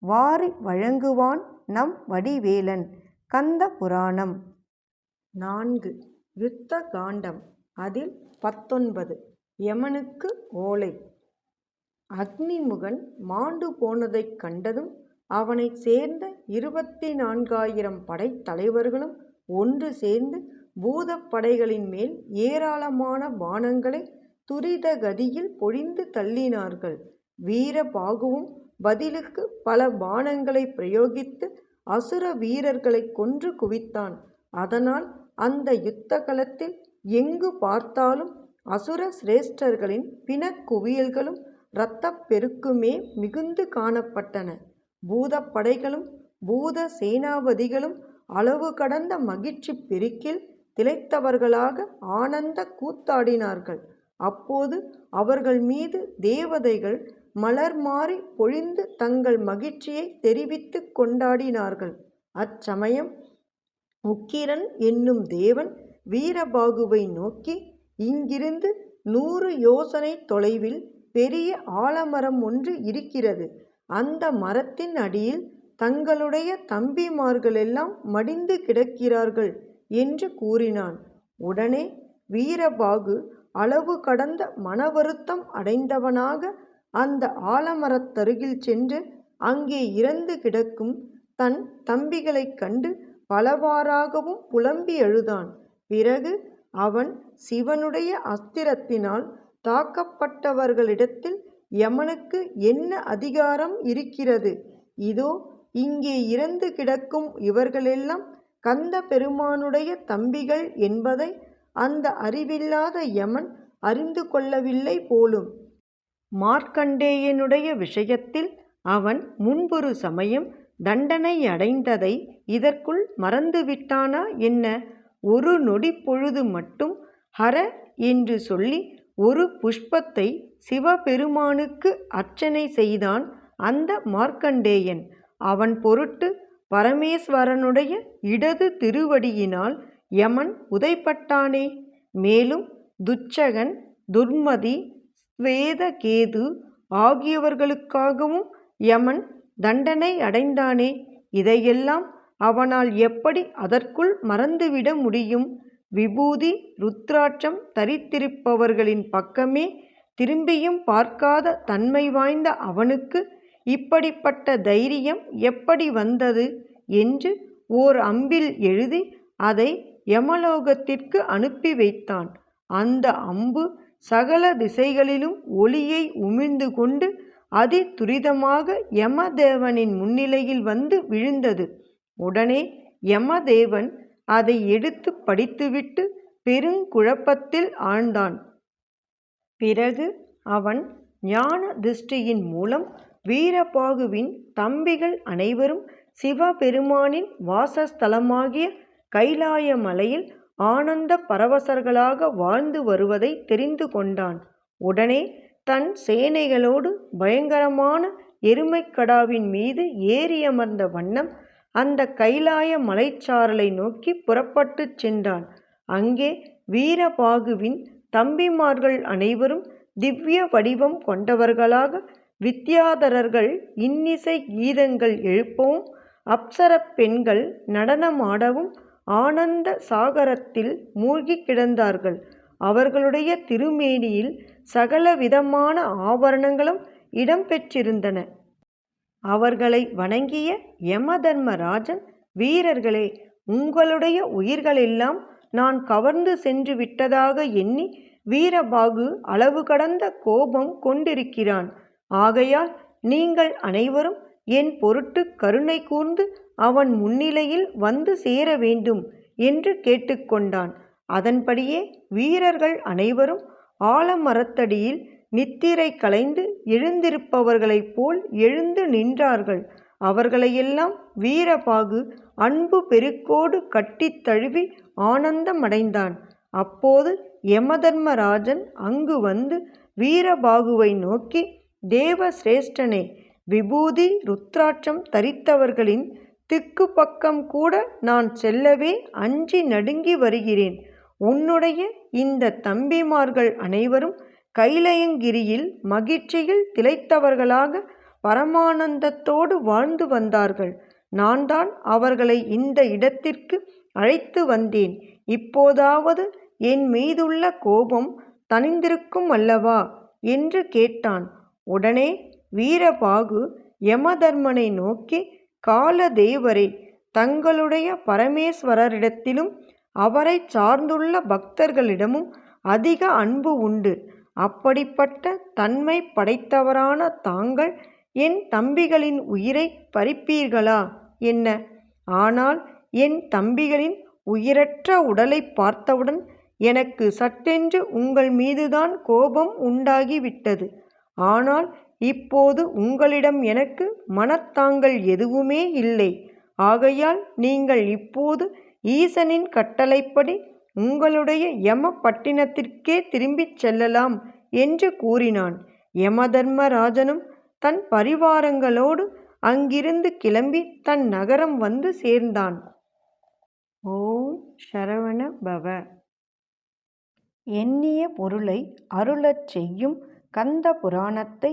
வாரி வழங்குவான் நம் வடிவேலன். கந்த புராணம். நான்கு. யுத்த காண்டம். அதில் பத்தொன்பது. யமனுக்கு ஓலை. அக்னிமுகன் மாண்டு போனதைக் கண்டதும் அவனைச் சேர்ந்த இருபத்தி நான்காயிரம் படைத்தலைவர்களும் ஒன்று சேர்ந்து பூதப்படைகளின் மேல் ஏராளமான வானங்களை துரித கதியில் பொழிந்து தள்ளினார்கள். வீரபாகுவும் பதிலுக்கு பல பானங்களை பிரயோகித்து அசுர வீரர்களைக் கொன்று குவித்தான். அதனால் அந்த யுத்த களத்தில் எங்கு பார்த்தாலும் அசுர சிரேஷ்டர்களின் பிணக்குவியல்களும் இரத்தப் பெருக்குமே மிகுந்து காணப்பட்டன. பூதப்படைகளும் பூத சேனாபதிகளும் அளவு கடந்த மகிழ்ச்சி பெருக்கில் திளைத்தவர்களாக ஆனந்த கூத்தாடினார்கள். அப்போது அவர்கள் மீது தேவதைகள் மலர் மாறி பொழிந்து தங்கள் மகிழ்ச்சியை தெரிவித்து கொண்டாடினார்கள். அச்சமயம் உக்கிரன் என்னும் தேவன் வீரபாகுவை நோக்கி இங்கிருந்து நூறு யோசனை தொலைவில் பெரிய ஆலமரம் ஒன்று இருக்கிறது. அந்த மரத்தின் அடியில் தங்களுடைய தம்பிமார்களெல்லாம் மடிந்து கிடக்கிறார்கள் என்று கூறினான். உடனே வீரபாகு அளவு கடந்த மனவருத்தம் அடைந்தவனாக அந்த ஆலமரத்தருகில் சென்று அங்கே இறந்து கிடக்கும் தன் தம்பிகளைக் கண்டு பலவாறாகவும் புலம்பி அழுதான் பிறகு அவன் சிவனுடைய அஸ்திரத்தினால் தாக்கப்பட்டவர்களிடத்தில் யமனுக்கு என்ன அதிகாரம் இருக்கிறது? இதோ இங்கே இறந்து கிடக்கும் இவர்களெல்லாம் கந்த பெருமானுடைய தம்பிகள் என்பதை அந்த அறிவில்லாத யமன் அறிந்து கொள்ளவில்லை போலும். மார்க்கண்டேயனுடைய விஷயத்தில் அவன் முன்பொரு சமயம் தண்டனை அடைந்ததை இதற்குள் மறந்துவிட்டானா என்ன? ஒரு நொடி பொழுது மட்டும் ஹர என்று சொல்லி ஒரு புஷ்பத்தை சிவபெருமானுக்கு அர்ச்சனை செய்தான் அந்த மார்க்கண்டேயன். அவன் பொருட்டு பரமேஸ்வரனுடைய இடது திருவடியினால் யமன் உதைப்பட்டானே. மேலும் துச்சகன் துர்மதி ஸ்வேதகேது ஆகியவர்களுக்காகவும் யமன் தண்டனை அடைந்தானே இதையெல்லாம் அவனால் எப்படி அதற்குள் மறந்துவிட முடியும்? விபூதி ருத்ராட்சம் தரித்திருப்பவர்களின் பக்கமே திரும்பியும் பார்க்காத தன்மை வாய்ந்த அவனுக்கு இப்படிப்பட்ட தைரியம் எப்படி வந்தது என்று ஓர் அம்பில் எழுதி அதை யமலோகத்திற்கு அனுப்பி வைத்தான். அந்த அம்பு சகல திசைகளிலும் ஒளியை உமிழ்ந்து கொண்டு அதி துரிதமாக யமதேவனின் முன்னிலையில் வந்து விழுந்தது. உடனே யமதேவன் அதை எடுத்து படித்துவிட்டு பெருங்குழப்பத்தில் ஆழ்ந்தான். பிறகு அவன் ஞான திருஷ்டியின் மூலம் வீரபாகுவின் தம்பிகள் அனைவரும் சிவபெருமானின் வாசஸ்தலமாகிய கைலாய மலையில் ஆனந்த பரவசர்களாக வாழ்ந்து வருவதை தெரிந்து கொண்டான். உடனே தன் சேனைகளோடு பயங்கரமான எருமைக்கடாவின் மீது ஏறியமர்ந்த வண்ணம் அந்த கைலாய மலைச்சாரலை நோக்கி புறப்பட்டுச் சென்றான். அங்கே வீரபாகுவின் தம்பிமார்கள் அனைவரும் திவ்ய வடிவம் கொண்டவர்களாக வித்யாதரர்கள் இன்னிசை கீதங்கள் எழுப்பவும் அப்சரப் பெண்கள் நடனமாடவும் ஆனந்த சாகரத்தில் மூழ்கி கிடந்தார்கள். அவர்களுடைய திருமேனியில் சகலவிதமான ஆபரணங்களும் இடம்பெற்றிருந்தன அவர்களை வணங்கிய யமதர்மராஜன் வீரர்களே உங்களுடைய உயிர்களெல்லாம் நான் கவர்ந்து சென்று விட்டதாக எண்ணி வீரபாகு அளவு கடந்த கோபம் கொண்டிருக்கிறான். ஆகையால் நீங்கள் அனைவரும் என் பொருட்டு கருணை கூர்ந்து அவன் முன்னிலையில் வந்து சேர வேண்டும் என்று கேட்டுக்கொண்டான் அதன்படியே வீரர்கள் அனைவரும் ஆலமரத்தடியில் நித்திரை கலைந்து எழுந்திருப்பவர்களைப் போல் எழுந்து நின்றார்கள் அவர்களையெல்லாம் வீரபாகு அன்பு பெருக்கோடு கட்டித் தழுவி ஆனந்தமடைந்தான். அப்போது யமதர்மராஜன் அங்கு வந்து வீரபாகுவை நோக்கி தேவ சிரேஷ்டனே விபூதி ருத்ராட்சம் தரித்தவர்களின் திக்கு பக்கம் கூட நான் செல்லவே அஞ்சி நடுங்கி வருகிறேன். உன்னுடைய இந்த தம்பிமார்கள் அனைவரும் கைலயங்கிரியில் மகிழ்ச்சியில் திளைத்தவர்களாக பரமானந்தத்தோடு வாழ்ந்து வந்தார்கள். நான் தான் அவர்களை இந்த இடத்திற்கு அழைத்து வந்தேன். இப்போதாவது என் மீதுள்ள கோபம் தனிந்திருக்கும் அல்லவா? என்று கேட்டான். உடனே வீரபாகு யமதர்மனை நோக்கி காலதேவரே தங்களுடைய பரமேஸ்வரரிடத்திலும் அவரைச் சார்ந்துள்ள பக்தர்களிடமும் அதிக அன்பு உண்டு. அப்படிப்பட்ட தன்மை படைத்தவரான தாங்கள் என் தம்பிகளின் உயிரைப் பறிப்பீர்களா என்ன? ஆனால் என் தம்பிகளின் உயிரற்ற உடலை பார்த்தவுடன் எனக்கு சட்டென்று உங்கள் மீதுதான் கோபம் உண்டாகிவிட்டது. ஆனால் இப்போது உங்களிடம் எனக்கு மனத்தாங்கல் எதுவுமே இல்லை. ஆகையால் நீங்கள் இப்போது ஈசனின் கட்டளைப்படி உங்களுடைய யம பட்டினத்திற்கே திரும்பிச் செல்லலாம் என்று கூறினான். யமதர்மராஜனும் தன் பரிவாரங்களோடு அங்கிருந்து கிளம்பி தன் நகரம் வந்து சேர்ந்தான். ஓம் சரவண பவ. எண்ணிய பொருளை அருளச் செய்யும் கந்த புராணத்தை